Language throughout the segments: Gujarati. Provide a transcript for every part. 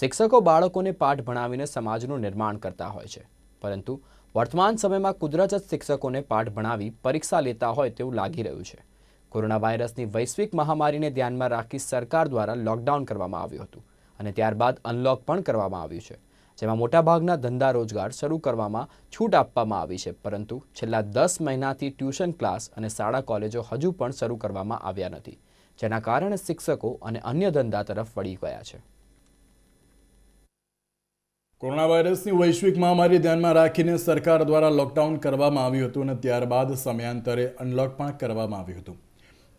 શિક્ષકો બાળકોને પાઠ ભણાવીને સમાજનું નિર્માણ કરતા હોય છે. પરંતુ વર્તમાન સમયમાં કુદરત જ શિક્ષકોને પાઠ ભણાવી પરીક્ષા લેતા હોય તેવું લાગી રહ્યું છે. કોરોના વાયરસની વૈશ્વિક મહામારીને ધ્યાનમાં રાખી સરકાર દ્વારા લોકડાઉન કરવામાં આવ્યું હતું અને ત્યારબાદ અનલોક પણ કરવામાં આવ્યું છે. જેમાં મોટાભાગના ધંધા રોજગાર શરૂ કરવામાં છૂટ આપવામાં આવી છે, પરંતુ છેલ્લા દસ મહિનાથી ટ્યુશન ક્લાસ અને શાળા કોલેજો હજુ પણ શરૂ કરવામાં આવ્યા નથી, જેના કારણે શિક્ષકો અને અન્ય ધંધા તરફ વળી ગયા છે. કોરોના વાયરસની વૈશ્વિક મહામારી ધ્યાનમાં રાખીને સરકાર દ્વારા લોકડાઉન કરવામાં આવ્યું હતું અને ત્યારબાદ સમયાંતરે અનલોક પણ કરવામાં આવ્યું હતું.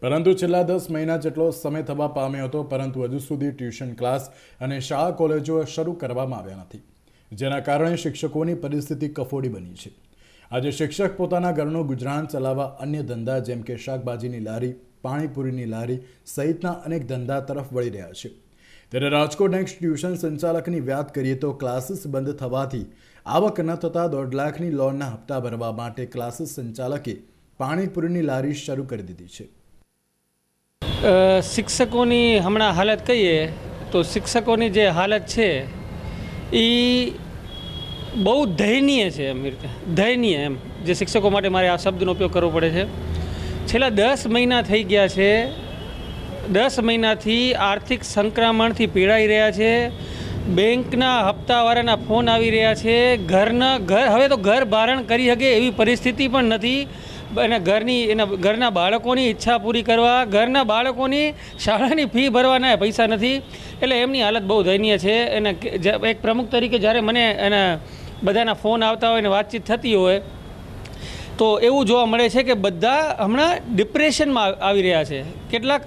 પરંતુ છેલ્લા દસ મહિના જેટલો સમય થવા પામ્યો હતો, પરંતુ હજુ સુધી ટ્યુશન ક્લાસ અને શાળા કોલેજો શરૂ કરવામાં આવ્યા નથી. જેના કારણે શિક્ષકોની પરિસ્થિતિ કફોડી બની છે. આજે શિક્ષક પોતાના ઘરનું ગુજરાન ચલાવવા અન્ય ધંધા જેમ કે શાકભાજીની લારી, પાણીપુરીની લારી સહિતના અનેક ધંધા તરફ વળી રહ્યા છે. ત્યારે રાજકોટ નેક્સ્ટ ટ્યુશન સંચાલકની વાત કરીએ તો ક્લાસીસ બંધ થવાથી આવક ન થતાં દોઢ લાખની લોનના હપ્તા ભરવા માટે ક્લાસીસ સંચાલકે પાણીપુરીની લારી શરૂ કરી દીધી છે. શિક્ષકોની હમણાં હાલત કહીએ તો શિક્ષકોની જે હાલત છે એ બહુ દયનીય છે એમ રીતે દયનીય એમ, જે શિક્ષકો માટે મારે આ શબ્દનો ઉપયોગ કરવો પડે છે. છેલ્લા દસ મહિના થઈ ગયા છે દસ મહિનાથી આર્થિક સંક્રમણથી પીડાઈ રહ્યા છે. બેંકના હપ્તાવાળાના ફોન આવી રહ્યા છે. ઘરના ઘર, હવે તો ઘર ભારણ કરી શકે એવી પરિસ્થિતિ પણ નથી. અને ઘરની, એના ઘરના બાળકોની ઈચ્છા પૂરી કરવા, ઘરના બાળકોની શાળાની ફી ભરવાના પૈસા નથી. એટલે એમની હાલત બહુ દયનીય છે. અને એક પ્રમુખ તરીકે જ્યારે મને એના બધાના ફોન આવતા હોય ને વાતચીત થતી હોય તો એવું જોવા મળે છે કે બધા હમણાં ડિપ્રેશનમાં આવી રહ્યા છે. કેટલાક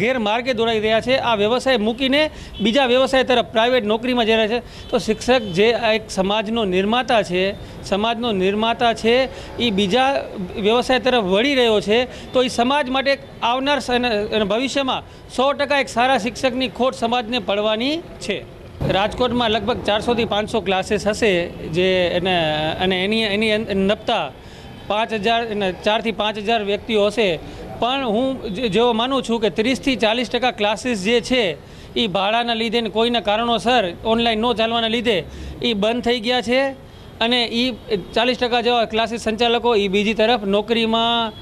ગેરમાર્ગે દોડાઈ રહ્યા છે. આ વ્યવસાય મૂકીને બીજા વ્યવસાય તરફ પ્રાઇવેટ નોકરીમાં જઈ રહ્યા છે. તો શિક્ષક જે આ એક સમાજનો નિર્માતા છે, સમાજનો નિર્માતા છે, એ બીજા વ્યવસાય તરફ વળી રહ્યો છે, તો એ સમાજ માટે આવનાર ભવિષ્યમાં સો ટકા એક સારા શિક્ષકની ખોટ સમાજને પડવાની છે. રાજકોટમાં લગભગ ચારસોથી પાંચસો ક્લાસીસ હશે જે એને, અને એની એની નપતા પાંચ હજાર ચારથી પાંચ હજાર વ્યક્તિઓ હશે. પણ હું જેવો માનું છું કે ત્રીસથી ચાલીસ ટકા ક્લાસીસ જે છે એ ભાડાના લીધે ને કોઈના કારણોસર ઓનલાઈન ન ચાલવાના લીધે એ બંધ થઈ ગયા છે. અને એ ચાલીસ ટકા જેવા ક્લાસીસ સંચાલકો એ બીજી તરફ નોકરીમાં,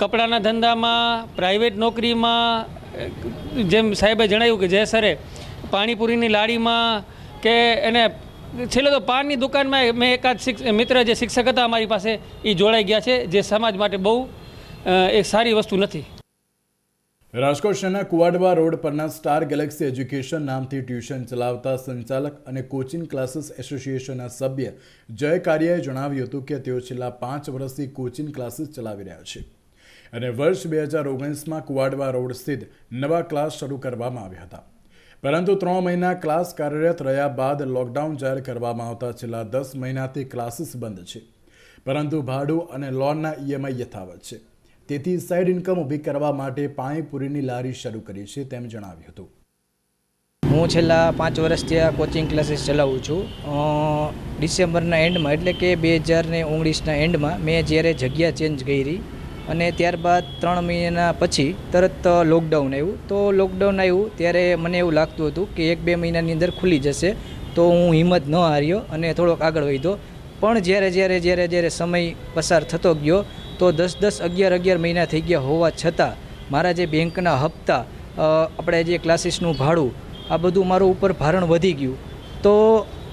કપડાના ધંધામાં પ્રાઇવેટ નોકરીમાં, જેમ સાહેબે જણાવ્યું કે જય સરે, પાણીપુરીની લાડીમાં કે એને છેલ્લે તો પાનની દુકાનમાં મેં એકાદ મિત્ર જે શિક્ષક હતા અમારી પાસે, એ જોડાઈ ગયા છે, જે સમાજ માટે બહુ એક સારી વસ્તુ નથી. રાજકોટ શહેરના કુવાડવા રોડ પરના સ્ટાર ગેલેક્સી એજ્યુકેશન નામથી ટ્યુશન ચલાવતા સંચાલક અને કોચિંગ ક્લાસીસ એસોસિએશનના સભ્ય જય કારિયાએ જણાવ્યું હતું કે તેઓ છેલ્લા પાંચ વર્ષથી કોચિંગ ક્લાસીસ ચલાવી રહ્યા છે. અને વર્ષ બે હજાર ઓગણીસમાં કુવાડવા રોડ સ્થિત નવા ક્લાસ શરૂ કરવામાં આવ્યા હતા. પરંતુ ત્રણ મહિના ક્લાસ કાર્યરત રહ્યા બાદ લોકડાઉન જાહેર કરવામાં આવતા છેલ્લા દસ મહિનાથી ક્લાસીસ બંધ છે. પરંતુ ભાડું અને લોનના ઈએમઆઈ યથાવત છે. તેથી સાઇડ ઇન્કમ ઊભી કરવા માટે પાણીપુરીની લારી શરૂ કરી છે તેમ જણાવ્યું હતું. હું છેલ્લા પાંચ વર્ષથી આ કોચિંગ ક્લાસીસ ચલાવું છું. ડિસેમ્બરના એન્ડમાં, એટલે કે બે હજાર ને ઓગણીસના એન્ડમાં મેં જ્યારે જગ્યા ચેન્જ કરી અને ત્યારબાદ ત્રણ મહિના પછી તરત લોકડાઉન આવ્યું. તો લોકડાઉન આવ્યું ત્યારે મને એવું લાગતું હતું કે એક બે મહિનાની અંદર ખુલી જશે. તો હું હિંમત ન હાર્યો અને થોડોક આગળ વધ્યો. પણ જ્યારે જ્યારે જ્યારે જ્યારે સમય પસાર થતો ગયો, તો દસ દસ, અગિયાર અગિયાર મહિના થઈ ગયા હોવા છતાં મારા જે બેંકના હપ્તા આપણે જે ક્લાસીસનું ભાડું, આ બધું મારું ઉપર ભારણ વધી ગયું. તો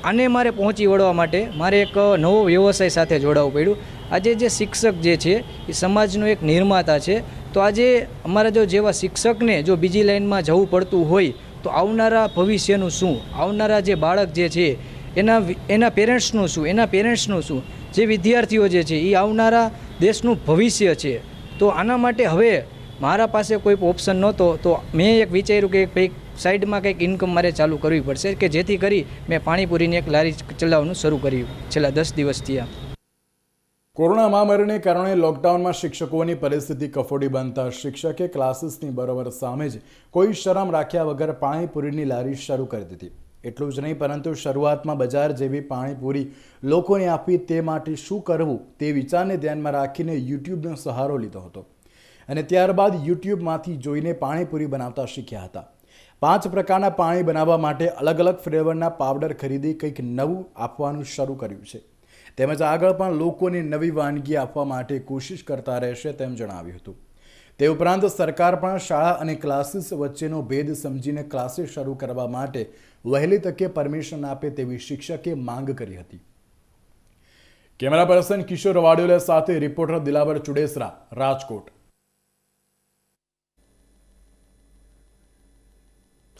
આને મારે પહોંચી વળવા માટે મારે એક નવો વ્યવસાય સાથે જોડાવવું પડ્યું. આજે જે શિક્ષક જે છે, એ સમાજનો એક નિર્માતા છે, તો આજે અમારા જો જેવા શિક્ષકને જો બીજી લાઈનમાં જવું પડતું હોય, તો આવનારા ભવિષ્યનું શું? આવનારા જે બાળક જે છે, એના એના પેરેન્ટ્સનું શું? એના પેરેન્ટ્સનું શું? જે વિદ્યાર્થીઓ જે છે, એ આવનારા દેશનું ભવિષ્ય છે. તો આના માટે હવે મારા પાસે કોઈ ઓપ્શન નહોતો, તો મેં એક વિચાર્યું કે કંઈક સાઈડમાં કંઈક ઇન્કમ મારે ચાલુ કરવી પડશે, કે જેથી કરી મેં પાણીપુરીની એક લારી ચલાવવાનું શરૂ કર્યું, છેલ્લા દસ દિવસથી આ કોરોના મહામારીને કારણે લોકડાઉનમાં શિક્ષકોની પરિસ્થિતિ કફોડી બનતા શિક્ષકે ક્લાસીસની બરોબર સામે જ કોઈ શરમ રાખ્યા વગર પાણીપુરીની લારી શરૂ કરી દીધી. એટલું જ નહીં, પરંતુ શરૂઆતમાં બજાર જેવી પાણીપુરી લોકોને આપવી તે માટે શું કરવું તે વિચારને ધ્યાનમાં રાખીને યુટ્યુબનો સહારો લીધો હતો. અને ત્યારબાદ યુટ્યુબમાંથી જોઈને પાણીપુરી બનાવતા શીખ્યા હતા. પાંચ પ્રકારના પાણી બનાવવા માટે અલગ અલગ ફ્લેવરના પાવડર ખરીદી કંઈક નવું આપવાનું શરૂ કર્યું છે. તેમજ આગળ પણ લોકોને નવી વાનગી આપવા માટે કોશિશ કરતા રહેશે તેમ જણાવ્યું હતું. તે ઉપરાંત સરકાર પણ શાળા અને ક્લાસીસ વચ્ચેનો ભેદ સમજીને ક્લાસીસ શરૂ કરવા માટે વહેલી તકે પરમિશન આપે તેવી શિક્ષકે માંગ કરી હતી. કેમેરા પર્સન કિશોર વાડોલે સાથે રિપોર્ટર દિલાવર ચુડેસરા, રાજકોટ.